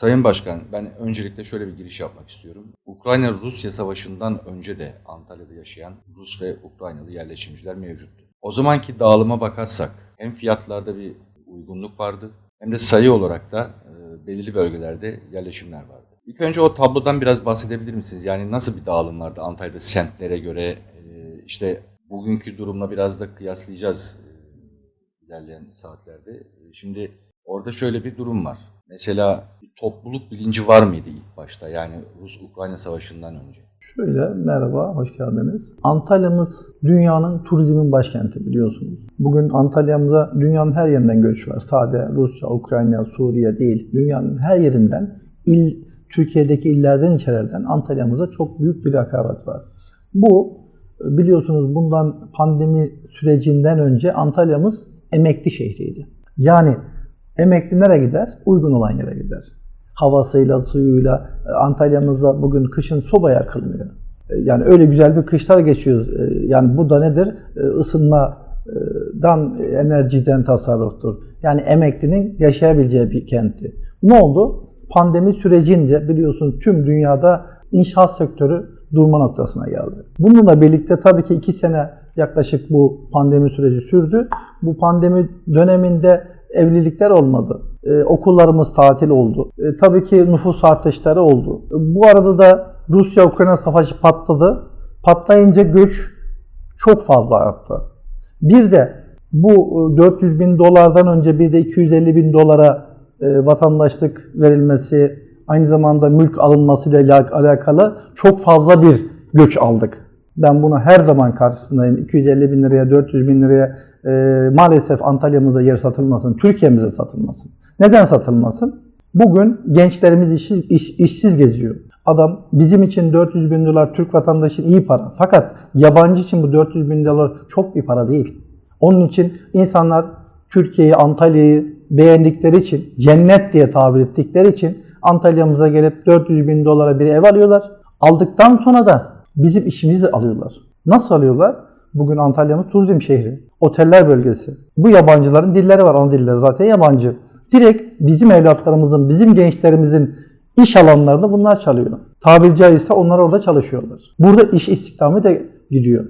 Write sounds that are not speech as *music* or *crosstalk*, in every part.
Sayın Başkan, ben öncelikle şöyle bir giriş yapmak istiyorum. Ukrayna-Rusya savaşından önce de Antalya'da yaşayan Rus ve Ukraynalı yerleşimciler mevcuttu. O zamanki dağılıma bakarsak hem fiyatlarda bir uygunluk vardı hem de sayı olarak da e, belirli bölgelerde yerleşimler vardı. İlk önce o tablodan biraz bahsedebilir misiniz? Yani nasıl bir dağılım vardı Antalya'da semtlere göre? E, işte bugünkü durumla biraz da kıyaslayacağız e, ilerleyen saatlerde. E, Şimdi orada şöyle bir durum var. Mesela topluluk bilinci var mıydı ilk başta? Yani Rus-Ukrayna savaşından önce. Şöyle merhaba, hoş geldiniz. Antalya'mız dünyanın turizmin başkenti biliyorsunuz. Bugün Antalya'mıza dünyanın her yerinden göç var. Sade Rusya, Ukrayna, Suriye değil. Dünyanın her yerinden, il, Türkiye'deki illerden içeriden Antalya'mıza çok büyük bir rakabat var. Bu biliyorsunuz bundan pandemi sürecinden önce Antalya'mız emekli şehriydi. Yani emekli nereye gider? Uygun olan yere gider. Havasıyla, suyuyla e, Antalya'mızda bugün kışın soba yakılmıyor. E, Yani öyle güzel bir kışlar geçiyoruz. E, Yani bu da nedir? Isınmadan, enerjiden tasarruftur. Yani emeklinin yaşayabileceği bir kentti. Ne oldu? Pandemi sürecince biliyorsunuz tüm dünyada inşaat sektörü durma noktasına geldi. Bununla birlikte tabii ki iki sene yaklaşık bu pandemi süreci sürdü. Bu pandemi döneminde evlilikler olmadı. Ee, okullarımız tatil oldu. Ee, tabii ki nüfus artışları oldu. Bu arada da Rusya-Ukrayna savaşı patladı. Patlayınca göç çok fazla arttı. Bir de bu e, 400 bin dolardan önce bir de 250 bin dolara e, vatandaşlık verilmesi, aynı zamanda mülk alınmasıyla alakalı çok fazla bir göç aldık. Ben buna her zaman karşısındayım. 250 bin liraya, 400 bin liraya e, maalesef Antalya'mıza yer satılmasın, Türkiye'mize satılmasın. Neden satılmasın? Bugün gençlerimiz işsiz, iş- işsiz geziyor. Adam bizim için 400 bin dolar Türk vatandaşı iyi para. Fakat yabancı için bu 400 bin dolar çok bir para değil. Onun için insanlar Türkiye'yi, Antalya'yı beğendikleri için, cennet diye tabir ettikleri için Antalya'mıza gelip 400 bin dolara bir ev alıyorlar. Aldıktan sonra da bizim işimizi alıyorlar. Nasıl alıyorlar? Bugün Antalya'mız turizm şehri, oteller bölgesi. Bu yabancıların dilleri var, ana dilleri zaten yabancı. Direkt bizim evlatlarımızın, bizim gençlerimizin iş alanlarında bunlar çalıyor. Tabiri caizse onlar orada çalışıyorlar. Burada iş istihdamı da gidiyor.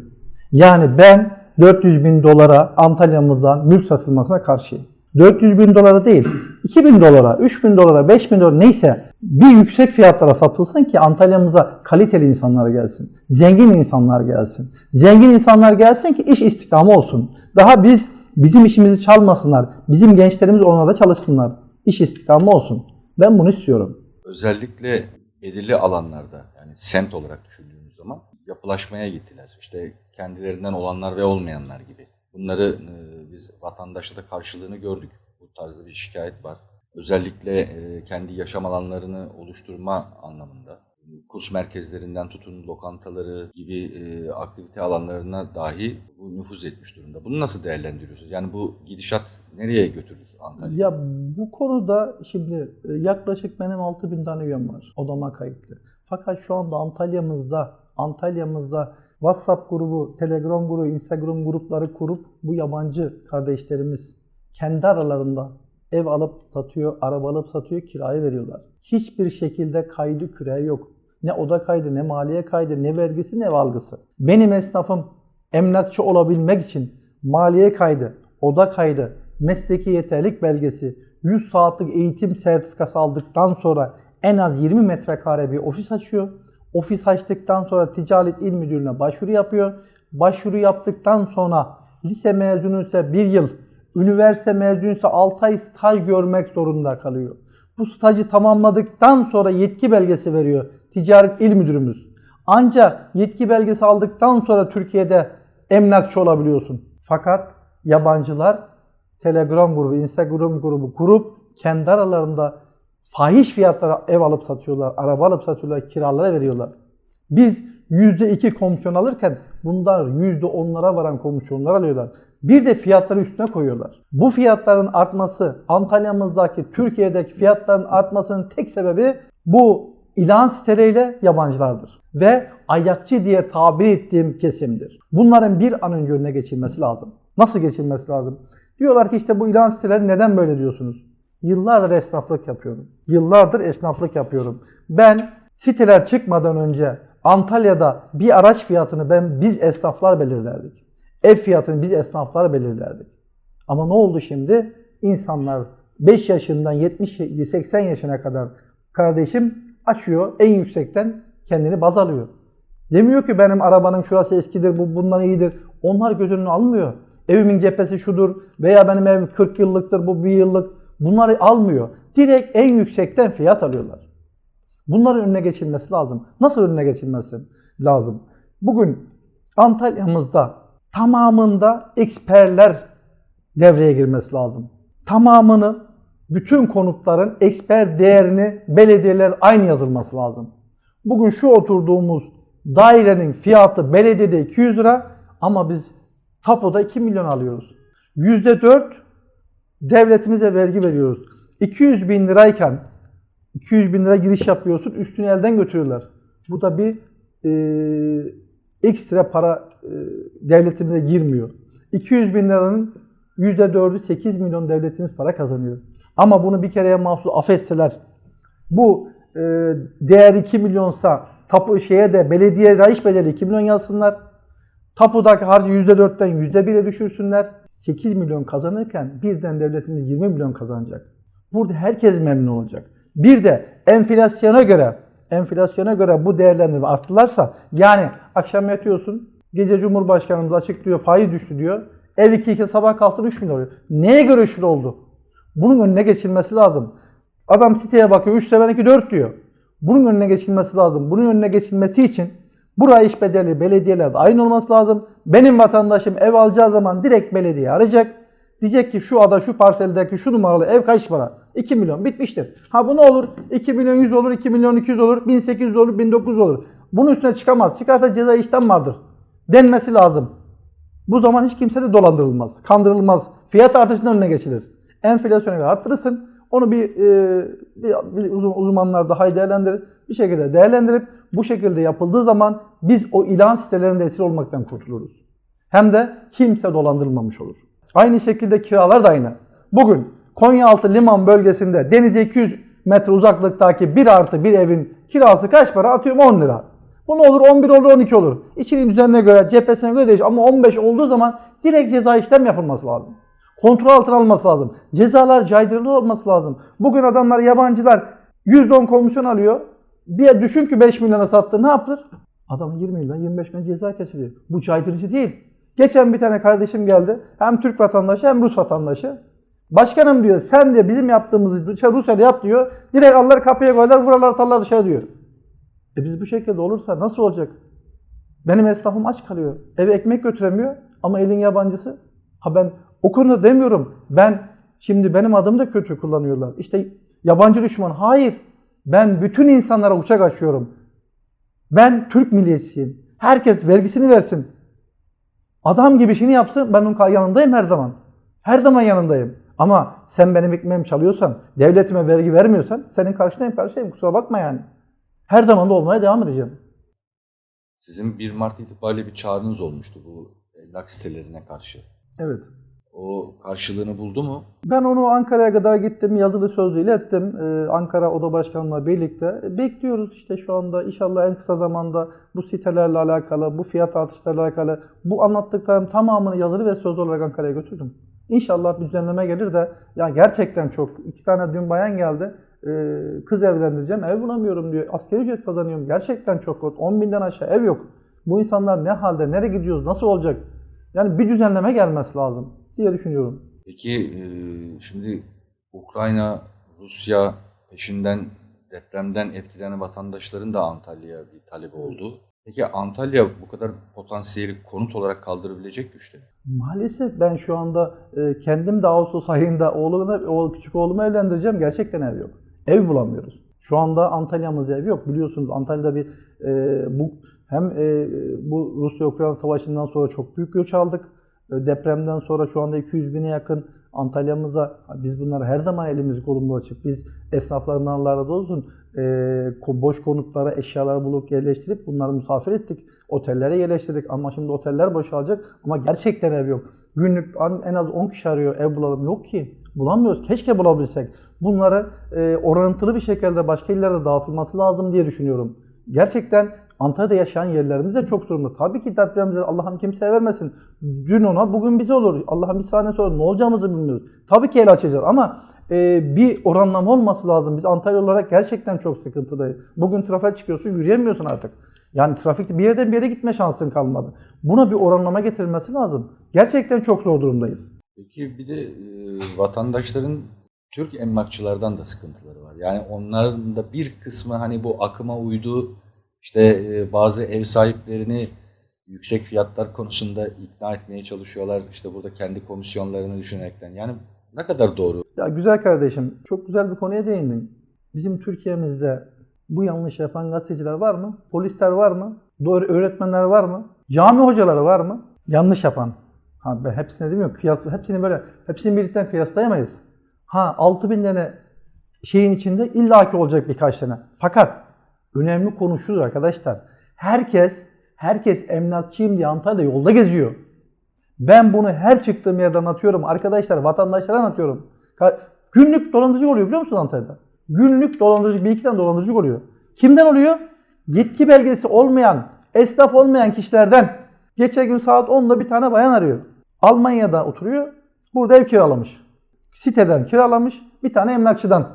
Yani ben 400 bin dolara Antalya'mızdan mülk satılmasına karşıyım. 400 bin dolara değil, 2 bin dolara, 3 bin dolara, 5 bin dolara neyse bir yüksek fiyatlara satılsın ki Antalya'mıza kaliteli insanlar gelsin. Zengin insanlar gelsin. Zengin insanlar gelsin ki iş istihdamı olsun. Daha biz bizim işimizi çalmasınlar. Bizim gençlerimiz onlarda çalışsınlar. İş istihdamı olsun. Ben bunu istiyorum. Özellikle belirli alanlarda yani semt olarak düşündüğümüz zaman yapılaşmaya gittiler. İşte kendilerinden olanlar ve olmayanlar gibi. Bunları biz vatandaşta da karşılığını gördük. Bu tarzda bir şikayet var. Özellikle e, kendi yaşam alanlarını oluşturma anlamında kurs merkezlerinden tutun lokantaları gibi e, aktivite alanlarına dahi bu nüfuz etmiş durumda. Bunu nasıl değerlendiriyorsunuz? Yani bu gidişat nereye götürür Antalya? Ya bu konuda şimdi e, yaklaşık benim 6000 tane üyem var. Odama kayıtlı. Fakat şu anda Antalya'mızda Antalya'mızda WhatsApp grubu, Telegram grubu, Instagram grupları kurup bu yabancı kardeşlerimiz kendi aralarında ev alıp satıyor, araba alıp satıyor, kiraya veriyorlar. Hiçbir şekilde kaydı küreği yok. Ne oda kaydı, ne maliye kaydı, ne vergisi, ne ev algısı. Benim esnafım emlakçı olabilmek için maliye kaydı, oda kaydı, mesleki yeterlik belgesi, 100 saatlik eğitim sertifikası aldıktan sonra en az 20 metrekare bir ofis açıyor. Ofis açtıktan sonra Ticaret İl Müdürlüğü'ne başvuru yapıyor. Başvuru yaptıktan sonra lise mezunuysa 1 yıl, üniversite mezunuysa 6 ay staj görmek zorunda kalıyor. Bu stajı tamamladıktan sonra yetki belgesi veriyor Ticaret İl Müdürümüz. Ancak yetki belgesi aldıktan sonra Türkiye'de emlakçı olabiliyorsun. Fakat yabancılar Telegram grubu, Instagram grubu kurup kendi aralarında fahiş fiyatlara ev alıp satıyorlar, araba alıp satıyorlar, kiralara veriyorlar. Biz %2 komisyon alırken bunlar %10'lara varan komisyonlar alıyorlar. Bir de fiyatları üstüne koyuyorlar. Bu fiyatların artması, Antalya'mızdaki, Türkiye'deki fiyatların artmasının tek sebebi bu ilan siteleriyle yabancılardır. Ve ayakçı diye tabir ettiğim kesimdir. Bunların bir an önce önüne geçilmesi lazım. Nasıl geçilmesi lazım? Diyorlar ki işte bu ilan siteleri neden böyle diyorsunuz? Yıllardır esnaflık yapıyorum. Yıllardır esnaflık yapıyorum. Ben siteler çıkmadan önce Antalya'da bir araç fiyatını ben biz esnaflar belirlerdik. Ev fiyatını biz esnaflar belirlerdik. Ama ne oldu şimdi? İnsanlar 5 yaşından 70-80 yaşına kadar kardeşim açıyor en yüksekten kendini baz alıyor. Demiyor ki benim arabanın şurası eskidir, bu bundan iyidir. Onlar göz önüne almıyor. Evimin cephesi şudur veya benim ev 40 yıllıktır, bu bir yıllık. Bunları almıyor. Direkt en yüksekten fiyat alıyorlar. Bunların önüne geçilmesi lazım. Nasıl önüne geçilmesi lazım? Bugün Antalya'mızda tamamında eksperler devreye girmesi lazım. Tamamını bütün konutların eksper değerini belediyeler aynı yazılması lazım. Bugün şu oturduğumuz dairenin fiyatı belediyede 200 lira ama biz tapuda 2 milyon alıyoruz. %4 devletimize vergi veriyoruz. 200 bin lirayken 200 bin lira giriş yapıyorsun üstünü elden götürüyorlar. Bu da bir e, ekstra para e, devletimize girmiyor. 200 bin liranın %4'ü 8 milyon devletimiz para kazanıyor. Ama bunu bir kereye mahsus affetseler bu e, değer 2 milyonsa tapu şeye de belediye rayiç bedeli 2 milyon yazsınlar. Tapudaki harcı %4'ten %1'e düşürsünler. 8 milyon kazanırken birden devletimiz 20 milyon kazanacak. Burada herkes memnun olacak. Bir de enflasyona göre enflasyona göre bu değerlendirme arttılarsa yani akşam yatıyorsun gece Cumhurbaşkanımız açıklıyor faiz düştü diyor. Ev 2 2 sabah kalktı 3 milyon oluyor. Neye göre şöyle oldu? Bunun önüne geçilmesi lazım. Adam siteye bakıyor 3 seven 2 4 diyor. Bunun önüne geçilmesi lazım. Bunun önüne geçilmesi için buraya iş bedeli belediyelerde aynı olması lazım. Benim vatandaşım ev alacağı zaman direkt belediye arayacak. Diyecek ki şu ada şu parseldeki şu numaralı ev kaç para? 2 milyon bitmiştir. Ha bu ne olur? 2 milyon 100 olur, 2 milyon 200 olur, 1800 olur, 1900 olur. Bunun üstüne çıkamaz. Çıkarsa ceza işlem vardır. Denmesi lazım. Bu zaman hiç kimse de dolandırılmaz, kandırılmaz. Fiyat artışının önüne geçilir. Enflasyonu arttırırsın. Onu bir, e, bir, bir uzmanlar daha iyi değerlendirir. Bir şekilde değerlendirip bu şekilde yapıldığı zaman biz o ilan sitelerinde esir olmaktan kurtuluruz. Hem de kimse dolandırılmamış olur. Aynı şekilde kiralar da aynı. Bugün Konyaaltı liman bölgesinde denize 200 metre uzaklıktaki 1 artı bir evin kirası kaç para? Atıyorum 10 lira. Bu ne olur? 11 olur, 12 olur. İçinin düzenine göre, cephesine göre değişir. Ama 15 olduğu zaman direkt ceza işlem yapılması lazım. Kontrol altına alınması lazım. Cezalar caydırıcı olması lazım. Bugün adamlar, yabancılar %10 komisyon alıyor. Bir düşün ki 5 milyona sattı ne yapılır? Adam 20 milyon, 25 milyon ceza kesiliyor. Bu caydırıcı değil. Geçen bir tane kardeşim geldi. Hem Türk vatandaşı hem Rus vatandaşı. Başkanım diyor sen de bizim yaptığımızı dışarı Rusya'da yap diyor. Direkt alırlar kapıya koyarlar vurarlar atarlar dışarı diyor. E biz bu şekilde olursa nasıl olacak? Benim esnafım aç kalıyor. Eve ekmek götüremiyor ama elin yabancısı. Ha ben o konuda demiyorum. Ben şimdi benim adımı da kötü kullanıyorlar. İşte yabancı düşman. Hayır. Ben bütün insanlara uçak açıyorum. Ben Türk milliyetçiyim. Herkes vergisini versin. Adam gibi işini yapsın. Ben onun yanındayım her zaman. Her zaman yanındayım. Ama sen benim ekmeğimi çalıyorsan, devletime vergi vermiyorsan senin karşındayım karşıyım. Kusura bakma yani. Her zaman da olmaya devam edeceğim. Sizin 1 Mart itibariyle bir çağrınız olmuştu bu emlak sitelerine karşı. Evet. O karşılığını buldu mu? Ben onu Ankara'ya kadar gittim, yazılı sözlü ilettim. Ee, Ankara Oda Başkanı'la birlikte. E, Bekliyoruz işte şu anda inşallah en kısa zamanda bu sitelerle alakalı, bu fiyat artışlarıyla alakalı bu anlattıklarım tamamını yazılı ve sözlü olarak Ankara'ya götürdüm. İnşallah bir düzenleme gelir de ya gerçekten çok. iki tane dün bayan geldi. Ee, kız evlendireceğim, ev bulamıyorum diyor. Asgari ücret kazanıyorum. Gerçekten çok kötü. 10 binden aşağı ev yok. Bu insanlar ne halde, nereye gidiyoruz, nasıl olacak? Yani bir düzenleme gelmesi lazım diye düşünüyorum. Peki e, şimdi Ukrayna, Rusya peşinden depremden etkilenen vatandaşların da Antalya'ya bir talebi oldu. Peki Antalya bu kadar potansiyeli konut olarak kaldırabilecek güçte mi? Maalesef ben şu anda e, kendim de Ağustos ayında oğlumla, küçük oğlumu evlendireceğim. Gerçekten ev yok. Ev bulamıyoruz. Şu anda Antalya'mızda ev yok. Biliyorsunuz Antalya'da bir e, bu hem e, bu Rusya-Ukrayna savaşından sonra çok büyük göç aldık. Depremden sonra şu anda 200 bine yakın Antalya'mıza biz bunları her zaman elimiz kolumuz açık. Biz esnaflarından Allah razı olsun e, boş konutlara eşyalar bulup yerleştirip bunları misafir ettik. Otellere yerleştirdik ama şimdi oteller boşalacak ama gerçekten ev yok. Günlük en az 10 kişi arıyor ev bulalım. Yok ki. Bulamıyoruz. Keşke bulabilsek. Bunları e, orantılı bir şekilde başka illerde dağıtılması lazım diye düşünüyorum. Gerçekten Antalya'da yaşayan yerlerimiz de çok sorumlu. Tabii ki depremimize Allah'ım kimseye vermesin. Dün ona bugün bize olur. Allah'ım bir saniye sonra ne olacağımızı bilmiyoruz. Tabii ki el açacağız ama e, bir oranlama olması lazım. Biz Antalya olarak gerçekten çok sıkıntıdayız. Bugün trafiğe çıkıyorsun yürüyemiyorsun artık. Yani trafikte bir yerden bir yere gitme şansın kalmadı. Buna bir oranlama getirilmesi lazım. Gerçekten çok zor durumdayız. Peki bir de e, vatandaşların Türk emlakçılardan da sıkıntıları var. Yani onların da bir kısmı hani bu akıma uydu. İşte e, bazı ev sahiplerini yüksek fiyatlar konusunda ikna etmeye çalışıyorlar. İşte burada kendi komisyonlarını düşünerekten. Yani ne kadar doğru? Ya güzel kardeşim, çok güzel bir konuya değindin. Bizim Türkiye'mizde bu yanlış yapan gazeteciler var mı? Polisler var mı? Doğru öğretmenler var mı? Cami hocaları var mı? Yanlış yapan. Ha ben hepsine demiyorum. Kıyas, hepsini böyle, hepsini birlikten kıyaslayamayız. Ha 6000 tane şeyin içinde illaki olacak birkaç tane. Fakat önemli konu şudur arkadaşlar. Herkes, herkes emlakçıyım diye Antalya'da yolda geziyor. Ben bunu her çıktığım yerde anlatıyorum. Arkadaşlar, vatandaşlara anlatıyorum. Günlük dolandırıcı oluyor biliyor musun Antalya'da? Günlük dolandırıcı, bir iki tane dolandırıcı oluyor. Kimden oluyor? Yetki belgesi olmayan, esnaf olmayan kişilerden. Geçen gün saat 10'da bir tane bayan arıyor. Almanya'da oturuyor. Burada ev kiralamış. Siteden kiralamış. Bir tane emlakçıdan.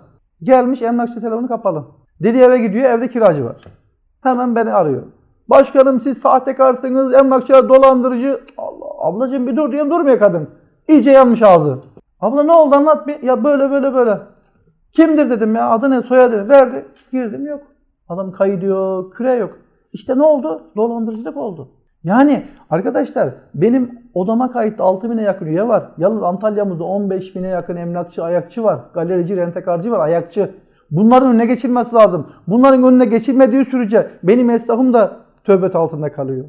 Gelmiş emlakçı telefonu kapalı. Dedi eve gidiyor evde kiracı var. Hemen beni arıyor. Başkanım siz sahtekarsınız, emlakçılar dolandırıcı. Allah ablacığım bir dur diyorum durmuyor kadın. İyice yanmış ağzı. Abla ne oldu anlat bir. Ya böyle böyle böyle. Kimdir dedim ya adı ne soyadı verdi. Girdim yok. Adam kaydı yok, küre yok. İşte ne oldu? Dolandırıcılık oldu. Yani arkadaşlar benim odama kayıtlı 6 bine yakın üye var. Yalnız Antalya'mızda 15 bine yakın emlakçı, ayakçı var. Galerici, rentekarcı var, ayakçı. Bunların önüne geçilmesi lazım. Bunların önüne geçilmediği sürece benim esnafım da tövbet altında kalıyor.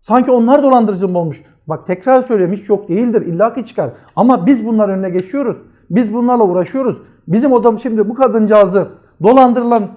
Sanki onlar dolandırıcı mı olmuş? Bak tekrar söylüyorum hiç yok değildir. İlla ki çıkar. Ama biz bunların önüne geçiyoruz. Biz bunlarla uğraşıyoruz. Bizim odam şimdi bu kadıncağızı dolandırılan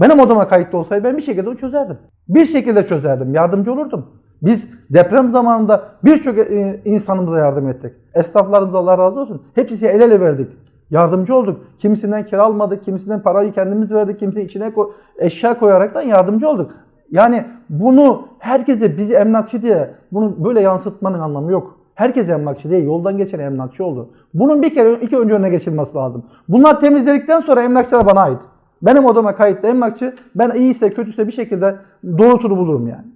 benim odama kayıtlı olsaydı ben bir şekilde onu çözerdim. Bir şekilde çözerdim. Yardımcı olurdum. Biz deprem zamanında birçok e, insanımıza yardım ettik. Esnaflarımıza Allah razı olsun. Hepsi el ele verdik. Yardımcı olduk. Kimisinden kira almadık, kimisinden parayı kendimiz verdik, kimisinin içine ko- eşya koyaraktan yardımcı olduk. Yani bunu herkese bizi emlakçı diye bunu böyle yansıtmanın anlamı yok. Herkes emlakçı değil, yoldan geçen emlakçı oldu. Bunun bir kere iki önce önüne geçilmesi lazım. Bunlar temizledikten sonra emlakçılar bana ait. Benim odama kayıtlı emlakçı, ben iyiyse kötüyse bir şekilde doğrusunu bulurum yani.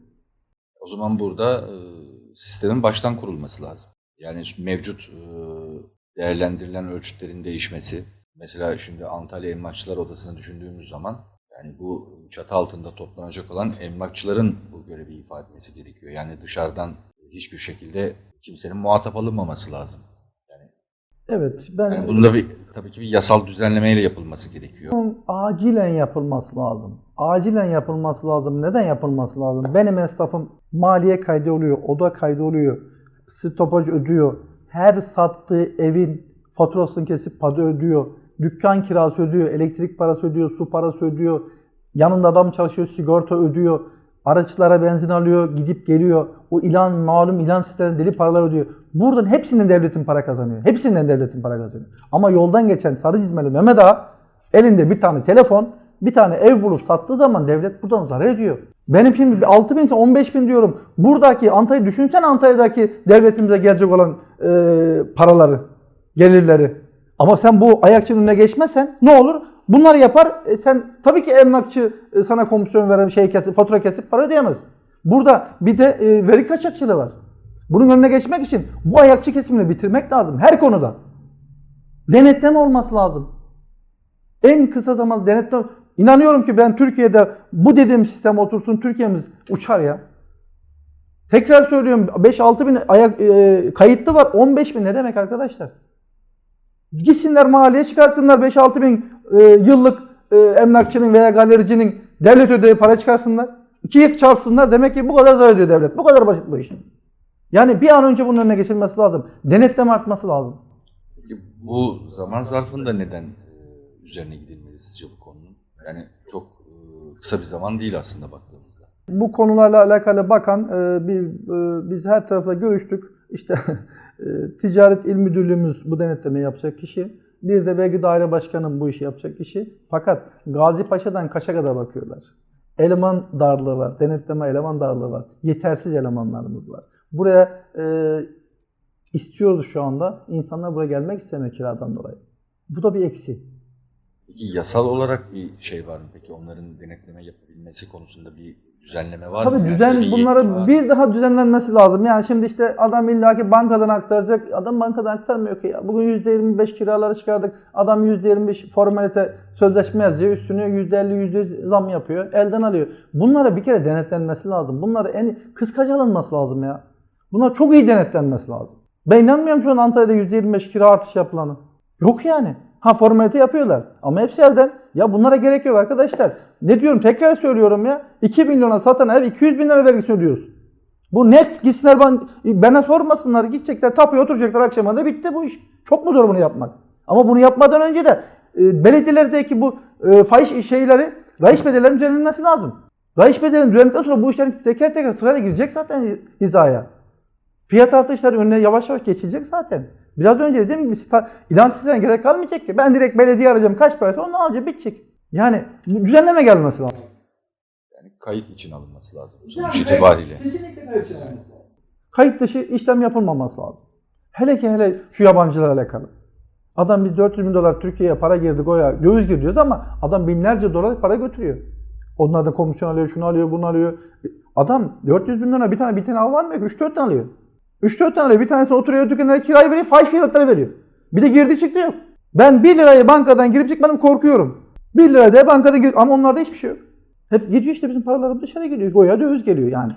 O zaman burada e, sistemin baştan kurulması lazım. Yani mevcut değerlendirilen ölçütlerin değişmesi. Mesela şimdi Antalya Emlakçılar Odası'nı düşündüğümüz zaman yani bu çatı altında toplanacak olan emlakçıların bu görevi ifade etmesi gerekiyor. Yani dışarıdan hiçbir şekilde kimsenin muhatap alınmaması lazım. Yani, Evet, ben yani bunun da bir tabii ki bir yasal düzenlemeyle yapılması gerekiyor. Bunun acilen yapılması lazım. Acilen yapılması lazım. Neden yapılması lazım? Benim esnafım maliye kaydı oluyor, oda kaydı oluyor, stopaj ödüyor. Her sattığı evin faturasını kesip para ödüyor. Dükkan kirası ödüyor, elektrik parası ödüyor, su parası ödüyor. Yanında adam çalışıyor, sigorta ödüyor. Araçlara benzin alıyor, gidip geliyor. O ilan, malum ilan sitelerine deli paralar ödüyor. Buradan hepsinden devletin para kazanıyor. Hepsinden devletin para kazanıyor. Ama yoldan geçen sarı çizmeli Mehmet Ağa elinde bir tane telefon, bir tane ev bulup sattığı zaman devlet buradan zarar ediyor. Benim şimdi 6 bin ise 15 bin diyorum. Buradaki Antalya düşünsen Antalya'daki devletimize gelecek olan e, paraları, gelirleri. Ama sen bu ayakçının önüne geçmezsen ne olur? Bunları yapar. E, sen tabii ki emlakçı e, sana komisyon veren şey kesip, fatura kesip para ödeyemez. Burada bir de e, veri kaçakçılığı var. Bunun önüne geçmek için bu ayakçı kesimini bitirmek lazım. Her konuda. Denetleme olması lazım. En kısa zamanda denetleme... İnanıyorum ki ben Türkiye'de bu dediğim sistem otursun Türkiye'miz uçar ya. Tekrar söylüyorum 5-6 bin ayak, e, kayıtlı var 15 bin ne demek arkadaşlar? Gitsinler mahalleye çıkarsınlar 5-6 bin e, yıllık e, emlakçının veya galericinin devlet ödevi para çıkarsınlar. İkiye çarpsınlar demek ki bu kadar zarar ediyor devlet. Bu kadar basit bu iş. Yani bir an önce bunun önüne geçilmesi lazım. Denetleme artması lazım. Peki bu zaman zarfında neden e, üzerine gidilmeli sizce bu? Yani çok e, kısa bir zaman değil aslında baktığımızda. Bu konularla alakalı bakan e, bir e, biz her tarafla görüştük. İşte *laughs* Ticaret İl Müdürlüğümüz bu denetleme yapacak kişi. Bir de vergi daire başkanım bu işi yapacak kişi. Fakat Gazi Paşa'dan Kaş'a kadar bakıyorlar. Eleman darlığı var, denetleme eleman darlığı var. Yetersiz elemanlarımız var. Buraya e, istiyoruz şu anda. İnsanlar buraya gelmek istemiyor kiradan dolayı. Bu da bir eksi. Peki yasal olarak bir şey var mı peki? Onların denetleme yapabilmesi konusunda bir düzenleme var mı? Tabii Yani düzen böyle yetki var bunlara mı? bir daha düzenlenmesi lazım. Yani şimdi işte adam illaki bankadan aktaracak. Adam bankadan aktarmıyor ki ya. Bugün %25 kiraları çıkardık. Adam %25 formalite sözleşme yazıyor. Üstüne %50 %100 zam yapıyor. Elden alıyor. Bunlara bir kere denetlenmesi lazım. Bunlara en kıskaca alınması lazım ya. Bunlar çok iyi denetlenmesi lazım. Ben inanmıyorum şu an Antalya'da %25 kira artış yapılanı. Yok yani. Ha formalite yapıyorlar. Ama hepsi elden. Ya bunlara gerek yok arkadaşlar. Ne diyorum tekrar söylüyorum ya. 2 milyona satan ev 200 bin lira vergisi ödüyoruz. Bu net gitsinler ben, bana sormasınlar. Gidecekler tapuya oturacaklar akşama da bitti bu iş. Çok mu zor bunu yapmak? Ama bunu yapmadan önce de e, belediyelerdeki bu e, fahiş şeyleri, rayiç bedellerinin düzenlenmesi lazım. Rayiç bedelinin düzenlendikten sonra bu işlerin teker teker sırayla girecek zaten hizaya. Fiyat artışları önüne yavaş yavaş geçilecek zaten. Biraz önce dediğim gibi sta- ilan sitelerine gerek kalmayacak ki. Ben direkt belediye arayacağım kaç parası onu alacağım bitecek. Yani düzenleme gelmesi lazım. Yani kayıt için alınması lazım. Yani Sonuç kayıt- itibariyle. Kesinlikle kayıt Kayıt dışı işlem yapılmaması lazım. Hele ki hele şu yabancılarla alakalı. Adam biz 400 bin dolar Türkiye'ye para girdi goya döviz gir diyoruz ama adam binlerce dolar para götürüyor. Onlar da komisyon alıyor, şunu alıyor, bunu alıyor. Adam 400 bin dolar bir tane bir tane av vermiyor ki 3-4 tane alıyor. 3-4 tane alıyor. Bir tanesi oturuyor ötekilerine kirayı veriyor, fahiş fiyatları veriyor. Bir de girdi çıktı yok. Ben 1 liraya bankadan girip çıkmadım korkuyorum. 1 liraya da bankada gir ama onlarda hiçbir şey yok. Hep gidiyor işte bizim paralarımız dışarı geliyor. Goya döviz geliyor yani.